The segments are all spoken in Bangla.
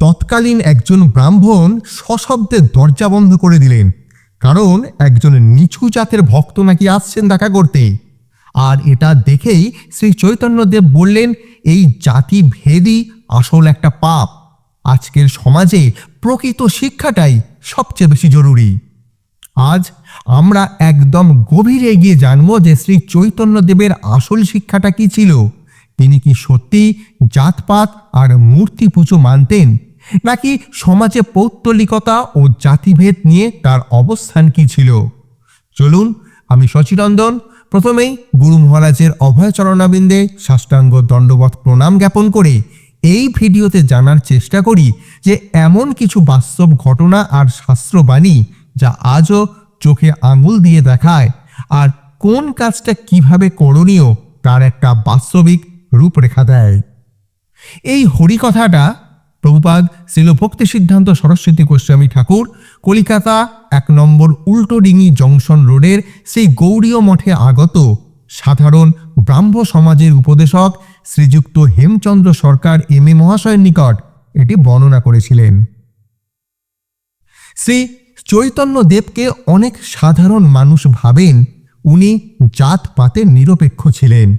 তৎকালীন একজন ব্রাহ্মণ সশব্দে দরজা বন্ধ করে দিলেন, কারণ একজন নিচু জাতের ভক্ত নাকি আসছেন দেখা করতে। আর এটা দেখেই শ্রী চৈতন্যদেব বললেন, এই জাতি ভেদই আসল একটা পাপ। আজকের সমাজে প্রকৃত শিক্ষাটাই সবচেয়ে বেশি জরুরি। আজ আমরা একদম গভীরে গিয়ে জানব যে শ্রী চৈতন্যদেবের আসল শিক্ষাটা কি ছিল। তিনি কি সত্যি জাতপাত আর মূর্তি পুজো মানতেন? নাকি সমাজে পৌত্তলিকতা ও জাতিভেদ নিয়ে তার অবস্থান কি ছিল? চলুন, আমি শচীনন্দন প্রথমেই গুরু মহারাজের অভয়চরণাবিন্দে সাষ্টাঙ্গ দণ্ডবত প্রণাম জ্ঞাপন করে এই ভিডিওতে জানার চেষ্টা করি যে এমন কিছু বাস্তব ঘটনা আর শাস্ত্রবাণী যা আজও চোখে আঙুল দিয়ে দেখায় আর কোন কাজটা কীভাবে করণীয় তার একটা বাস্তবিক রূপরেখা দেয়। এই হরিকথাটা প্রভুপাদ শিল ভক্তি সিদ্ধান্ত সরস্বতী গোস্বামী ঠাকুর, কলিকাতা এক নম্বর উল্টোডিঙি জংশন রোডের সেই গৌরীয় মঠে আগত সাধারণ ব্রাহ্ম সমাজের উপদেশক শ্রীযুক্ত হেমচন্দ্র সরকার এম এ মহাশয়ের নিকট এটি বর্ণনা করেছিলেন। শ্রী চৈতন্য দেবকে অনেক সাধারণ মানুষ ভাবেন, উনি জাতপাতের নিরপেক্ষ ছিলেন।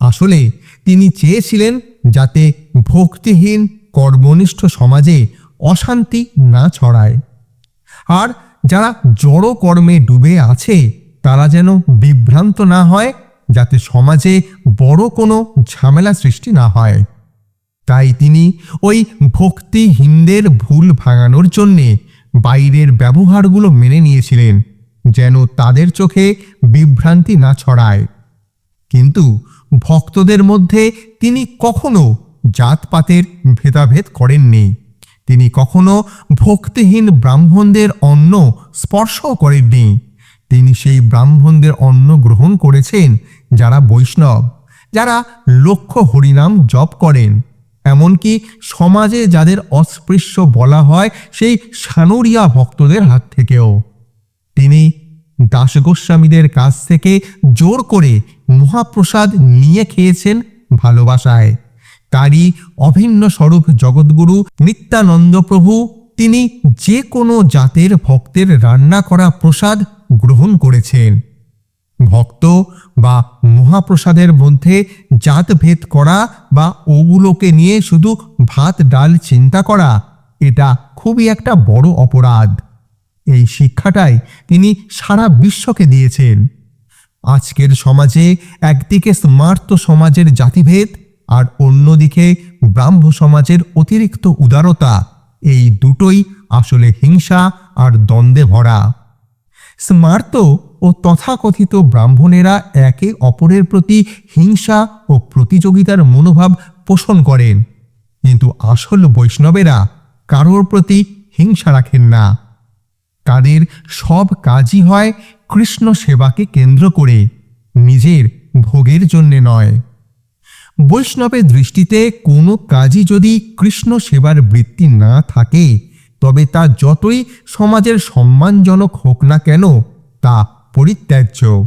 আসলে তিনি চেয়েছিলেন যাতে ভক্তিহীন কর্মনিষ্ঠ সমাজে অশান্তি না ছড়ায়। আর যারা জড় কর্মে ডুবে আছে, তারা যেন বিভ্রান্ত না হয়, যাতে সমাজে বড় কোনো ঝামেলা সৃষ্টি না হয়। তাই তিনি ওই ভক্তিহীনদের ভুল ভাঙানোর জন্যে বাইরের ব্যবহারগুলো মেনে নিয়েছিলেন, যেন তাদের চোখে বিভ্রান্তি না ছড়ায়। কিন্তু ভক্তদের মধ্যে তিনি কখনো জাতপাতের ভেদাভেদ করেননি। তিনি কখনো ভক্তিহীন ব্রাহ্মণদের অন্ন স্পর্শও করেননি। তিনি সেই ব্রাহ্মণদের অন্ন গ্রহণ করেছেন যারা বৈষ্ণব, যারা লক্ষ্য হরিনাম জপ করেন। এমনকি সমাজে যাদের অস্পৃশ্য বলা হয়, সেই সানুরিয়া ভক্তদের হাত থেকেও। তিনি দাস গোস্বামীদের কাছ থেকে জোর করে মহাপ্রসাদ নিয়ে খেয়েছেন ভালোবাসায়। তারই অভিন্ন স্বরূপ জগৎগুরু নিত্যানন্দ প্রভু, তিনি যে কোনো জাতের ভক্তের রান্না করা প্রসাদ গ্রহণ করেছেন। ভক্ত বা মহাপ্রসাদের মধ্যে জাতভেদ করা বা ওগুলোকে নিয়ে শুধু ভাত, ডাল চিন্তা করা, এটা খুবই একটা বড় অপরাধ। এই শিক্ষাটাই তিনি সারা বিশ্বকে দিয়েছেন। আজকের সমাজে একদিকে স্মার্ত সমাজের জাতিভেদ আর অন্যদিকে ব্রাহ্ম সমাজের অতিরিক্ত উদারতা, এই দুটোই আসলে হিংসা আর দ্বন্দ্বে ভরা। স্মার্ত ও তথাকথিত ব্রাহ্মণেরা একে অপরের প্রতি হিংসা ও প্রতিযোগিতার মনোভাব পোষণ করেন। কিন্তু আসল বৈষ্ণবেরা কারোর প্রতি হিংসা রাখেন না। তাদের সব কাজই হয় কৃষ্ণ সেবাকে কেন্দ্র করে, নিজের ভোগের জন্যে নয়। বৈষ্ণবের দৃষ্টিতে কোনো কাজই যদি কৃষ্ণ সেবার বৃত্তি না থাকে, তবে তা যতই সমাজের সম্মানজনক হোক না কেন, তা পরিত্যাজ্য।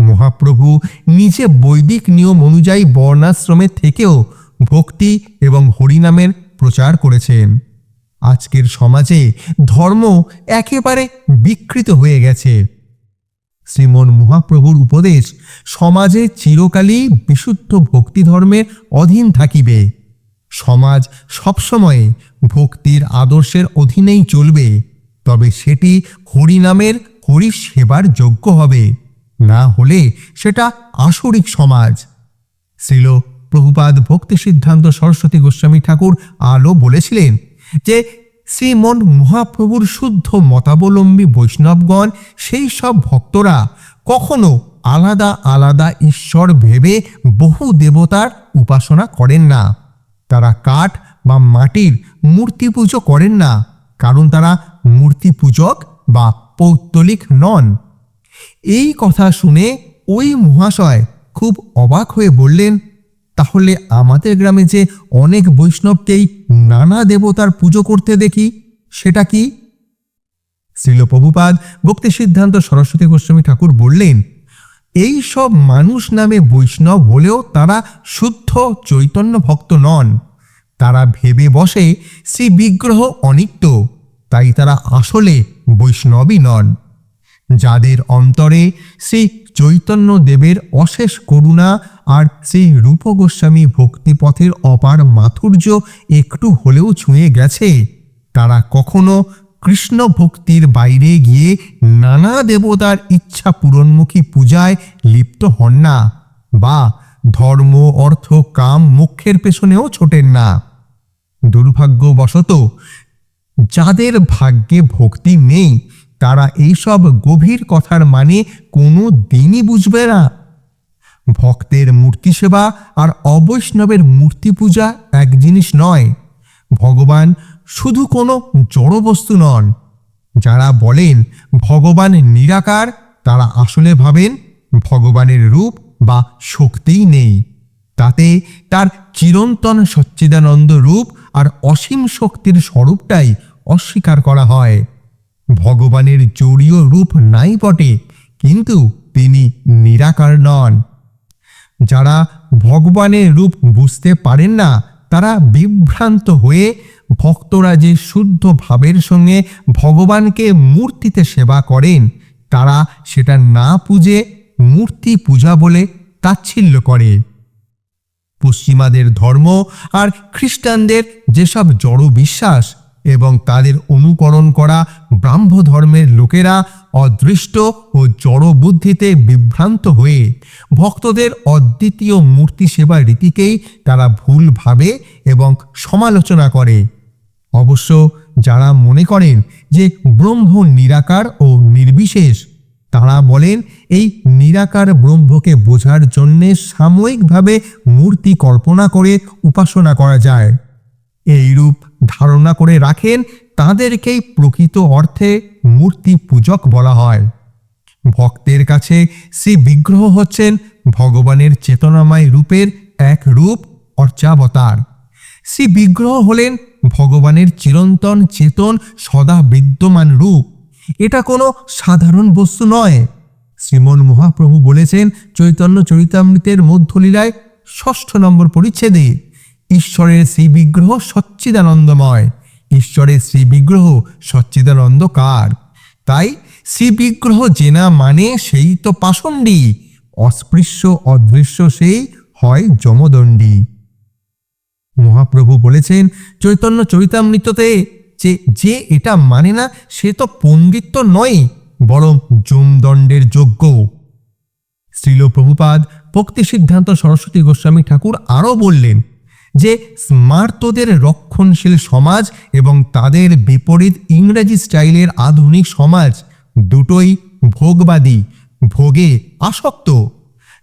মহাপ্রভু নিজে বৈদিক নিয়ম অনুযায়ী বর্ণাশ্রমের থেকেও ভক্তি এবং হরিনামের প্রচার করেছেন। আজকের সমাজে ধর্ম একেবারে বিকৃত হয়ে গেছে। শ্রীমন মহাপ্রভুর উপদেশ, সমাজে চিরকালই বিশুদ্ধ ভক্তি ধর্মের অধীন থাকিবে। সমাজ সবসময় ভক্তির আদর্শের অধীনেই চলবে, তবে সেটি হরিনামের হরি সেবার যোগ্য হবে, না হলে সেটা আসরিক সমাজ। শ্রীল প্রভুপাদ ভক্তি সিদ্ধান্ত সরস্বতী গোস্বামী ঠাকুর আলো বলেছিলেন যে শ্রীমন মহাপ্রভুর শুদ্ধ মতাবলম্বী বৈষ্ণবগণ, সেই সব ভক্তরা কখনো আলাদা আলাদা ঈশ্বর ভেবে বহু দেবতার উপাসনা করেন না। তারা কাঠ বা মাটির মূর্তি পুজো করেন না, কারণ তারা মূর্তি পূজক বা পৌত্তলিক নন। এই কথা শুনে ওই মহাশয় খুব অবাক হয়ে বললেন তাহলে আমাদের গ্রামে যে অনেক বৈষ্ণবকেই নানা দেবতার পুজো করতে দেখি, সেটা কি? শ্রীল প্রভুপাদ ভক্তি সিদ্ধান্ত সরস্বতী গোস্বামী ঠাকুর বললেন, এই সব মানুষ নামে বৈষ্ণব হলেও তারা শুদ্ধ চৈতন্য ভক্ত নন। তারা ভেবে বসে শ্রী বিগ্রহ অনিত্য, তাই তারা আসলে বৈষ্ণবই নন। যাদের অন্তরে সেই চৈতন্য দেবের অশেষ করুণা আর সেই রূপ গোস্বামী ভক্তিপথের অপার মাধুর্য একটু হলেও ছুঁয়ে গেছে, তারা কখনো কৃষ্ণ ভক্তির বাইরে গিয়ে নানা দেবতার ইচ্ছা পূরণমুখী পূজায় লিপ্ত হন না বা ধর্ম, অর্থ, কাম, মোক্ষের পেছনেও ছোটেন না। দুর্ভাগ্যবশত যাদের ভাগ্যে ভক্তি নেই তারা এইসব গভীর কথার মানে কোনো দিনই বুঝবে না। ভক্তের মূর্তি সেবা আর অবৈষ্ণবের মূর্তি পূজা এক জিনিস নয়। ভগবান শুধু কোনো জড় বস্তু নন। যারা বলেন ভগবান নিরাকার, তারা আসলে ভাবেন ভগবানের রূপ বা শক্তিই নেই। তাতে তার চিরন্তন সচ্চিদানন্দ রূপ আর অসীম শক্তির স্বরূপটাই অস্বীকার করা হয়। ভগবানের জড়ীয় রূপ নাই বটে, কিন্তু তিনি নিরাকার নন। যারা ভগবানের রূপ বুঝতে পারেন না, তারা বিভ্রান্ত হয়ে ভক্তরা যে শুদ্ধ ভাবের সঙ্গে ভগবানকে মূর্তিতে সেবা করেন, তারা সেটা না পুজে মূর্তি পূজা বলে তাচ্ছিল্য করে। পশ্চিমাদের ধর্ম আর খ্রিস্টানদের যেসব জড় বিশ্বাস এবং তাদের অনুকরণ করা ব্রাহ্ম ধর্মের লোকেরা অদৃষ্ট ও জড় বুদ্ধিতে বিভ্রান্ত হয়ে ভক্তদের অদ্বিতীয় মূর্তি সেবা রীতিকেই তারা ভুল ভাবে এবং সমালোচনা করে। অবশ্য যারা মনে করেন যে ব্রহ্ম নিরাকার ও নির্বিশেষ, তারা বলেন এই নিরাকার ব্রহ্মকে বোঝার জন্যে সাময়িকভাবে মূর্তি কল্পনা করে উপাসনা করা যায়। এইরূপ ধারণা করে রাখেন, তাদেরকেই প্রকৃত অর্থে মূর্তি পূজক বলা হয়। ভক্তের কাছে শ্রী বিগ্রহ হচ্ছেন ভগবানের চেতনাময় রূপের এক রূপ অর্চাবতার। শ্রী বিগ্রহ হলেন ভগবানের চিরন্তন চেতন সদা বিদ্যমান রূপ। এটা কোনো সাধারণ বস্তু নয়। শ্রীমন মহাপ্রভু বলেছেন, চৈতন্য চরিতামৃতের মধ্যলীলায় ষষ্ঠ নম্বর পরিচ্ছেদে ঈশ্বরের শ্রী বিগ্রহ সচ্চিদানন্দময়। ঈশ্বরের শ্রী বিগ্রহ সচ্চিদানন্দকার তাই শ্রী বিগ্রহ জেনা মানে সেই তো পাষণ্ডী, অস্পৃশ্য, অদৃশ্য সেই হয় যমদণ্ডী। মহাপ্রভু বলেছেন, চৈতন্য চরিতামৃততে যে যে এটা মানে না, সে তো পণ্ডিত্য নয়, বরং যমদণ্ডের যোগ্য। শ্রীল প্রভুপাদ ভক্তি সিদ্ধান্ত সরস্বতী গোস্বামী ঠাকুর আরও বললেন যে স্মার্তদের রক্ষণশীল সমাজ এবং তাদের বিপরীত ইংরেজি স্টাইলের আধুনিক সমাজ দুটোই ভোগবাদী, ভোগে আসক্ত।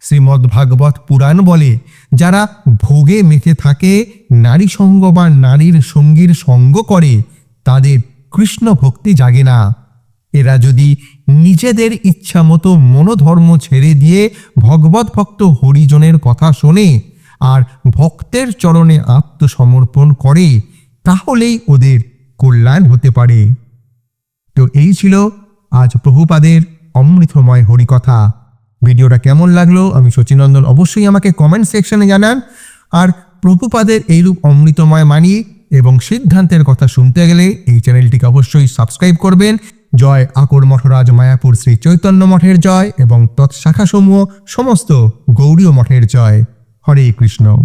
শ্রীমদ্ ভাগবত পুরাণ বলে, যারা ভোগে মেতে থাকে, নারী সঙ্গ বা নারীর সঙ্গীর সঙ্গ করে, তাদের কৃষ্ণ ভক্তি জাগে না। এরা যদি নিজেদের ইচ্ছা মতো মনোধর্ম ছেড়ে দিয়ে ভগবত ভক্ত হরিজনের কথা শোনে আর ভক্তের চরণে আত্মসমর্পণ করে, তাহলেই ওদের কল্যাণ হতে পারে। তো এই ছিল আজ প্রভুপাদের অমৃতময় হরিকথা। ভিডিওটা কেমন লাগল? আমি সচিনন্দন অবশ্যই আমাকে কমেন্ট সেকশনে জানান। আর প্রভুপাদের এইরূপ অমৃতময় মানি এবং সিদ্ধান্তের কথা শুনতে গেলে এই চ্যানেলটিকে অবশ্যই সাবস্ক্রাইব করবেন। জয় আকর মঠরাজ মায়াপুর শ্রী চৈতন্য মঠের জয় এবং তৎশাখাসমূহ সমস্ত গৌরীয় মঠের জয়। হরে কৃষ্ণ।